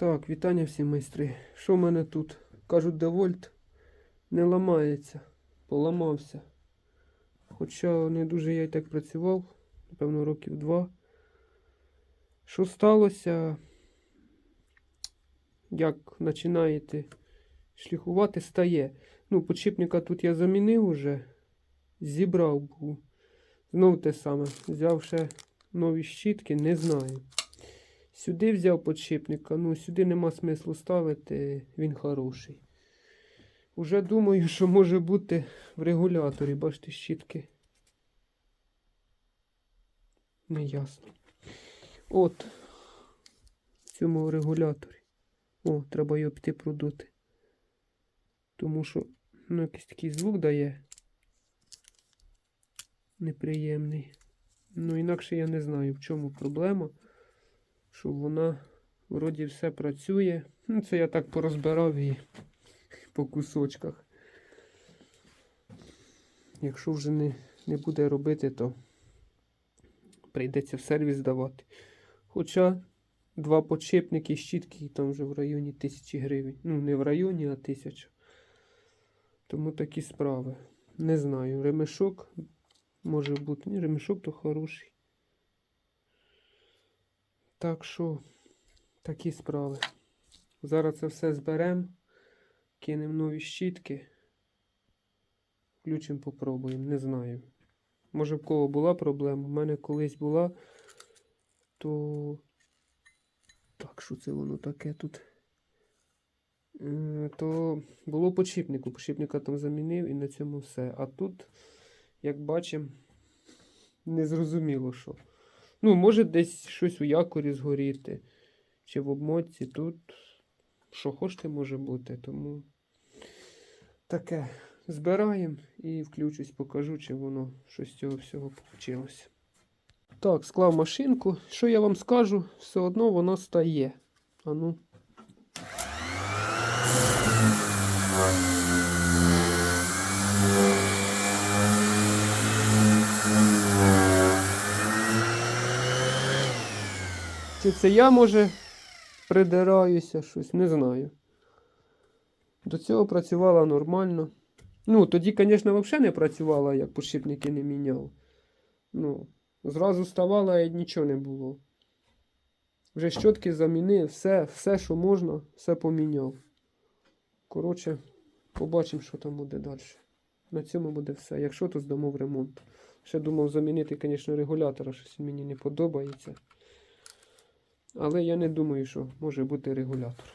Так, вітання всім майстри. Що в мене тут? Кажуть, девольт не ламається, поламався. Хоча не дуже я й так працював, напевно, років два. Що сталося? Як починаєте шліфувати, стає. Ну, подшипника тут я замінив уже, зібрав був. Знов те саме. Взяв ще нові щітки, не знаю. Сюди взяв подшипника, ну сюди нема смислу ставити, він хороший. Уже думаю, що може бути в регуляторі, бачите, щітки. Неясно. От, в цьому регуляторі. О, треба його піти продути. Тому що, ну, якийсь такий звук дає. Неприємний. Ну, інакше я не знаю, в чому проблема що вона вроді все працює. Ну, це я так порозбирав її по кусочках. Якщо вже не, не буде робити, то прийдеться в сервіс давати. Хоча два подшипники, щітки там вже в районі тисячі гривень. Ну, не в районі, а тисяча. Тому такі справи. Не знаю. Ремешок може бути. Ні, ремешок то хороший. Так що такі справи. Зараз це все зберемо, кинемо нові щітки. Включимо, попробуємо, не знаю. Може в кого була проблема. У мене колись була, то. Так, що це воно таке тут? Е, То було подшипнику. Подшипника там замінив і на цьому все. А тут, як бачимо, не зрозуміло що. Ну, може десь щось у якорі згоріти, чи в обмотці. Тут що хочете може бути, тому таке збираємо і включусь, покажу, чи воно щось з цього всього вийшло. Так, склав машинку. Що я вам скажу, все одно воно стає. А Чи це я, може, придираюся щось, не знаю. До цього працювала нормально. Ну, тоді, звісно, взагалі не працювала, як подшипники не міняв. Ну, зразу ставала і нічого не було. Вже щотки замінив, все, все, що можна, все поміняв. Коротше, побачимо, що там буде далі. На цьому буде все. Якщо, то здамо в ремонт. Ще думав замінити, звісно, регулятора, щось мені не подобається. Але я не думаю, що може бути регулятор.